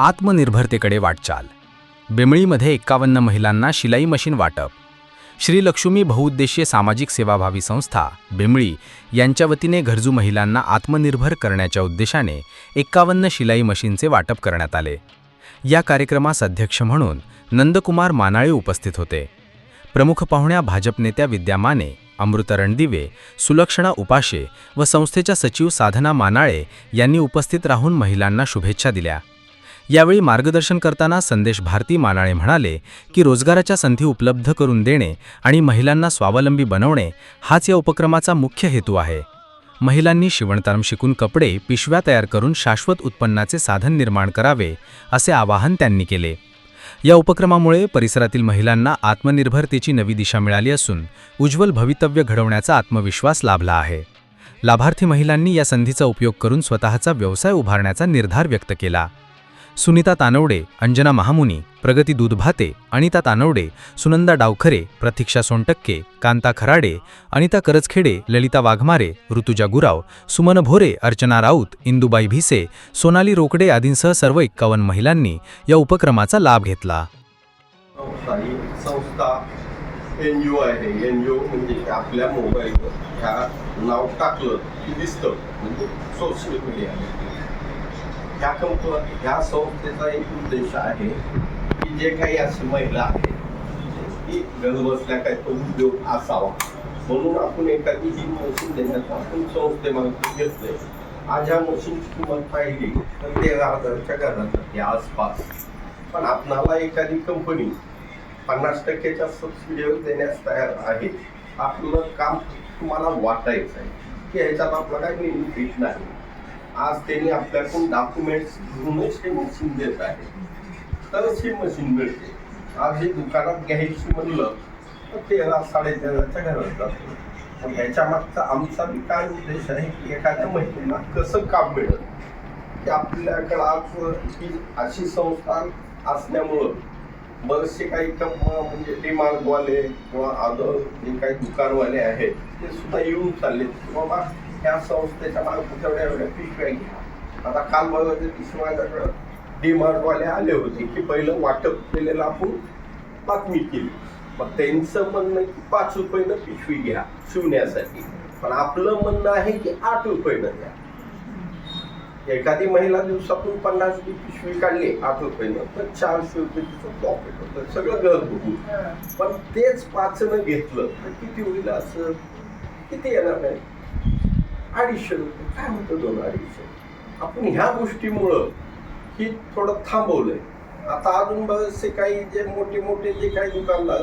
आत्मनिर्भरतेकडे वाटचाल. बेमळीमध्ये एक्कावन्न महिलांना शिलाई मशीन वाटप. श्री लक्ष्मी बहुउद्देशीय सामाजिक सेवाभावी संस्था बेमळी यांच्या वतीने गरजू महिलांना आत्मनिर्भर करण्याच्या उद्देशाने एक्कावन्न शिलाई मशीनचे वाटप करण्यात आले. या कार्यक्रमास अध्यक्ष म्हणून नंदकुमार मानाळे उपस्थित होते. प्रमुख पाहुण्या भाजप नेत्या विद्या माने अमृत रणदिवे सुलक्षणा उपाशे व संस्थेच्या सचिव साधना मानाळे यांनी उपस्थित राहून महिलांना शुभेच्छा दिल्या. यावेळी मार्गदर्शन करताना संदेश भारती मानाळे म्हणाले की रोजगाराच्या संधी उपलब्ध करून देणे आणि महिलांना स्वावलंबी बनवणे हाच या उपक्रमाचा मुख्य हेतू आहे. महिलांनी शिवणकाम शिकून कपडे पिशव्या तयार करून शाश्वत उत्पन्नाचे साधन निर्माण करावे असे आवाहन त्यांनी केले. या उपक्रमामुळे परिसरातील महिलांना आत्मनिर्भरतेची नवी दिशा मिळाली असून उज्ज्वल भवितव्य घडवण्याचा आत्मविश्वास लाभला आहे. लाभार्थी महिलांनी या संधीचा उपयोग करून स्वतःचा व्यवसाय उभारण्याचा निर्धार व्यक्त केला. सुनीता तानवडे अंजना महामुनी प्रगती दूधभाते अनिता तानवडे सुनंदा डावखरे प्रतीक्षा सोनटक्के कांता खराडे अनिता करजखेडे ललिता वाघमारे ऋतुजा गुराव सुमन भोरे अर्चना राऊत इंदुबाई भिसे सोनाली रोकडे आदींसह सर्व एक्कावन्न महिलांनी या उपक्रमाचा लाभ घेतला. एन जी ओ आहे. एन जी ओ म्हणजे आपल्या मोबाईलवर ह्या नाव टाकलं की दिसतं. म्हणजे सोशल मीडिया. ह्या कंप ह्या संस्थेचा एक उद्देश आहे की जे काही अशी महिला आहे ती घरबसल्या काही तो उद्योग असावा. म्हणून आपण एखादी ही मशीन देण्याचा आपण संस्थेमार्फत घेतलंय. आज ह्या मशीनची किंमत पाहिली तर तेरा हजारच्या घरासाठी या आसपास. पण आपणाला एखादी कंपनी पन्नास टक्क्याच्या सबसिडीवर देण्यास तयार आहे. आपलं काम तुम्हाला वाटायचं आहे की ह्याच्यात आपला काही बेनिफिट नाही. आज त्यांनी आपल्याकडून डॉक्युमेंट्स घेऊनच हे मशीन देत आहे. तरच हे मशीन मिळते. आज हे दुकानात घ्यायची म्हणलं तर तेरा साडेतेराच्या घरात जातो. पण ह्याच्या मागचा आमचा बी काय उद्देश आहे की एखाद्या महिलेला कसं काम मिळेल? की आपल्याकडं आज ही अशी संस्था असल्यामुळं बरेचसे काही कम म्हणजे डिमार्टवाले किंवा अदर जे काही दुकानवाले आहेत ते सुद्धा येऊन चालले की बाबा ह्या संस्थेच्या मार्फत एवढ्या एवढ्या पिशव्या घ्या. आता काल बघा पिशव्या माझ्याकडं डीमार्टवाले आले होते की पहिलं वाटप केलेलं आपण बातमी केली. मग त्यांचं म्हणणं की पाच रुपयानं पिशवी घ्या शिवण्यासाठी. पण आपलं म्हणणं आहे की आठ रुपयानं घ्या एखादी महिला दिवसातून पन्नास पिशवी काढली आठ रुपयानं तर चारशे रुपये तिचं प्रॉफिट होतं. सगळं घर बघून. पण तेच पाचनं घेतलं तर किती होईल असं? किती येणार नाही? अडीचशे रुपये. काय म्हणतो दोन अडीचशे? आपण ह्या गोष्टीमुळं ही थोडं थांबवलंय. आता अजून बरेचसे काही जे मोठे मोठे जे काही दुकानदार